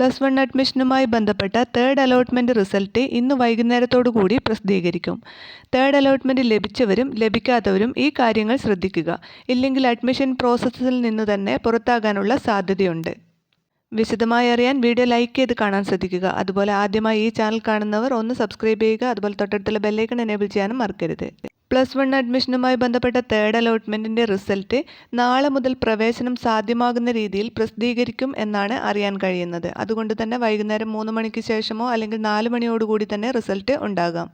Plus one അഡ്മിഷനുമായി ബന്ധപ്പെട്ട third allotment result ഇന്ന് വൈകുന്നേരത്തോടു കൂടി പ്രസിദ്ധീകരിക്കും. തേർഡ് അലോട്ട്മെന്റ് ലഭിച്ചവരും ലഭിക്കാത്തവരും ഈ കാര്യങ്ങൾ ശ്രദ്ധിക്കുക. ഇല്ലെങ്കിൽ അഡ്മിഷൻ പ്രോസസ്സിൽ നിന്ന് തന്നെ പുറത്താകാനുള്ള സാധ്യതയുണ്ട്. വിശദമായി അറിയാൻ വീഡിയോ ലൈക്ക് ചെയ്ത് കാണാൻ ശ്രദ്ധിക്കുക. അതുപോലെ ആദ്യമായി ഈ ചാനൽ കാണുന്നവർ ഒന്ന് സബ്സ്ക്രൈബ് ചെയ്യുക. അതുപോലെ തൊട്ടടുത്തുള്ള ബെല്ലൈക്കൺ എനേബിൾ ചെയ്യാനും മറക്കരുത്. പ്ലസ് വൺ അഡ്മിഷനുമായി ബന്ധപ്പെട്ട തേർഡ് അലോട്ട്മെന്റിന്റെ റിസൾട്ട് നാളെ മുതൽ പ്രവേശനം സാധ്യമാകുന്ന രീതിയിൽ പ്രസിദ്ധീകരിക്കും എന്നാണ് അറിയാൻ കഴിയുന്നത്. അതുകൊണ്ട് തന്നെ വൈകുന്നേരം മൂന്ന് മണിക്ക് ശേഷമോ അല്ലെങ്കിൽ നാല് മണിയോടുകൂടി തന്നെ റിസൾട്ട് ഉണ്ടാകാം.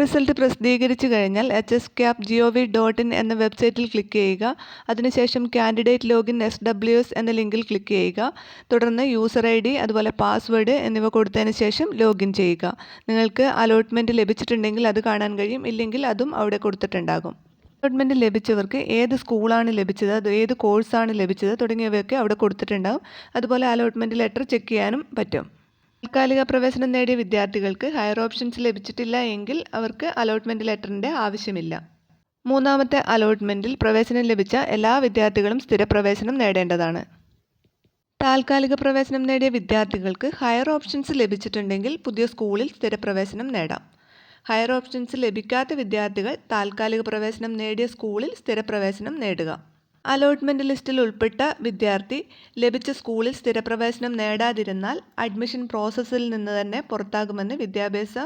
റിസൾട്ട് പ്രസിദ്ധീകരിച്ചു കഴിഞ്ഞാൽ H S cap G O V dot in എന്ന വെബ്സൈറ്റിൽ ക്ലിക്ക് ചെയ്യുക. അതിനുശേഷം candidate login S W S എന്ന ലിങ്കിൽ ക്ലിക്ക് ചെയ്യുക. തുടർന്ന് യൂസർ ഐ ഡി അതുപോലെ പാസ്വേഡ് എന്നിവ കൊടുത്തതിന് ശേഷം ലോഗിൻ ചെയ്യുക. നിങ്ങൾക്ക് അലോട്ട്മെന്റ് ലഭിച്ചിട്ടുണ്ടെങ്കിൽ അത് കാണാൻ കഴിയും. ഇല്ലെങ്കിൽ അതും അവിടെ കൊടുത്തിട്ടുണ്ടാകും. അലോട്ട്മെന്റ് ലഭിച്ചവർക്ക് ഏത് സ്കൂളാണ് ലഭിച്ചത് അത് ഏത് കോഴ്സാണ് ലഭിച്ചത് തുടങ്ങിയവയൊക്കെ അവിടെ കൊടുത്തിട്ടുണ്ടാകും. അതുപോലെ അലോട്ട്മെന്റ് ലെറ്റർ ചെക്ക് ചെയ്യാനും പറ്റും. താൽക്കാലിക പ്രവേശനം നേടിയ വിദ്യാർത്ഥികൾക്ക് ഹയർ ഓപ്ഷൻസ് ലഭിച്ചിട്ടില്ല എങ്കിൽ അവർക്ക് അലോട്ട്മെന്റ് ലെറ്ററിന്റെ ആവശ്യമില്ല. മൂന്നാമത്തെ അലോട്ട്മെന്റിൽ പ്രവേശനം ലഭിച്ച എല്ലാ വിദ്യാർത്ഥികളും സ്ഥിരപ്രവേശനം നേടേണ്ടതാണ്. താൽക്കാലിക പ്രവേശനം നേടിയ വിദ്യാർത്ഥികൾക്ക് ഹയർ ഓപ്ഷൻസ് ലഭിച്ചിട്ടുണ്ടെങ്കിൽ പുതിയ സ്കൂളിൽ സ്ഥിരപ്രവേശനം നേടാം. ഹയർ ഓപ്ഷൻസ് ലഭിക്കാത്ത വിദ്യാർത്ഥികൾ താൽക്കാലിക പ്രവേശനം നേടിയ സ്കൂളിൽ സ്ഥിരപ്രവേശനം നേടുക. അലോട്ട്മെന്റ് ലിസ്റ്റിൽ ഉൾപ്പെട്ട വിദ്യാർത്ഥി ലഭിച്ച സ്കൂളിൽ സ്ഥിരപ്രവേശനം നേടാതിരുന്നാൽ അഡ്മിഷൻ പ്രോസസ്സിൽ നിന്ന് തന്നെ പുറത്താകുമെന്ന് വിദ്യാഭ്യാസ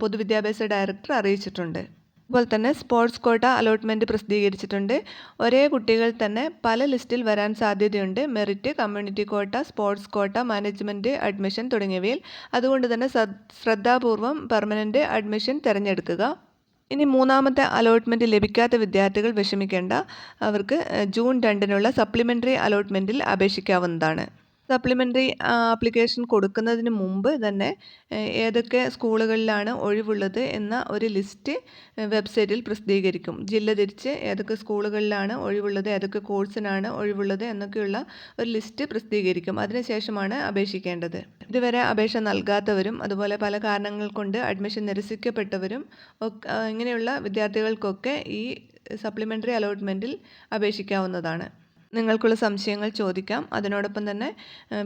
പൊതുവിദ്യാഭ്യാസ ഡയറക്ടർ അറിയിച്ചിട്ടുണ്ട്. അതുപോലെ തന്നെ സ്പോർട്സ് കോട്ട അലോട്ട്മെന്റ് പ്രസിദ്ധീകരിച്ചിട്ടുണ്ട്. ഒരേ കുട്ടികൾ തന്നെ പല ലിസ്റ്റിൽ വരാൻ സാധ്യതയുണ്ട്. Merit community quota sports quota management admission തുടങ്ങിയവയിൽ. അതുകൊണ്ട് തന്നെ ശ്രദ്ധാപൂർവം പെർമനന്റ് അഡ്മിഷൻ തിരഞ്ഞെടുക്കുക. ഇനി മൂന്നാമത്തെ അലോട്ട്മെന്റ് ലഭിക്കാത്ത വിദ്യാർത്ഥികൾ വിഷമിക്കേണ്ട. അവർക്ക് ജൂൺ രണ്ടിനുള്ള സപ്ലിമെന്ററി അലോട്ട്മെന്റിൽ അപേക്ഷിക്കാവുന്നതാണ്. സപ്ലിമെന്ററി ആപ്ലിക്കേഷൻ കൊടുക്കുന്നതിന് മുമ്പ് തന്നെ ഏതൊക്കെ സ്കൂളുകളിലാണ് ഒഴിവുള്ളത് എന്ന ഒരു ലിസ്റ്റ് വെബ്സൈറ്റിൽ പ്രസിദ്ധീകരിക്കും. ജില്ല തിരിച്ച് ഏതൊക്കെ സ്കൂളുകളിലാണ് ഒഴിവുള്ളത് ഏതൊക്കെ കോഴ്സിനാണ് ഒഴിവുള്ളത് എന്നൊക്കെയുള്ള ഒരു ലിസ്റ്റ് പ്രസിദ്ധീകരിക്കും. അതിനുശേഷമാണ് അപേക്ഷിക്കേണ്ടത്. ഇതുവരെ അപേക്ഷ നൽകാത്തവരും അതുപോലെ പല കാരണങ്ങൾ കൊണ്ട് അഡ്മിഷൻ നിരസിക്കപ്പെട്ടവരും ഇങ്ങനെയുള്ള വിദ്യാർത്ഥികൾക്കൊക്കെ ഈ സപ്ലിമെന്ററി അലോട്ട്മെന്റിൽ അപേക്ഷിക്കാവുന്നതാണ്. നിങ്ങൾക്കുള്ള സംശയങ്ങൾ ചോദിക്കാം. അതിനോടൊപ്പം തന്നെ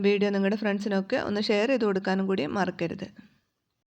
വീഡിയോ നിങ്ങളുടെ ഫ്രണ്ട്സിനൊക്കെ ഒന്ന് ഷെയർ ചെയ്ത് കൊടുക്കാനും കൂടി മറക്കരുത്.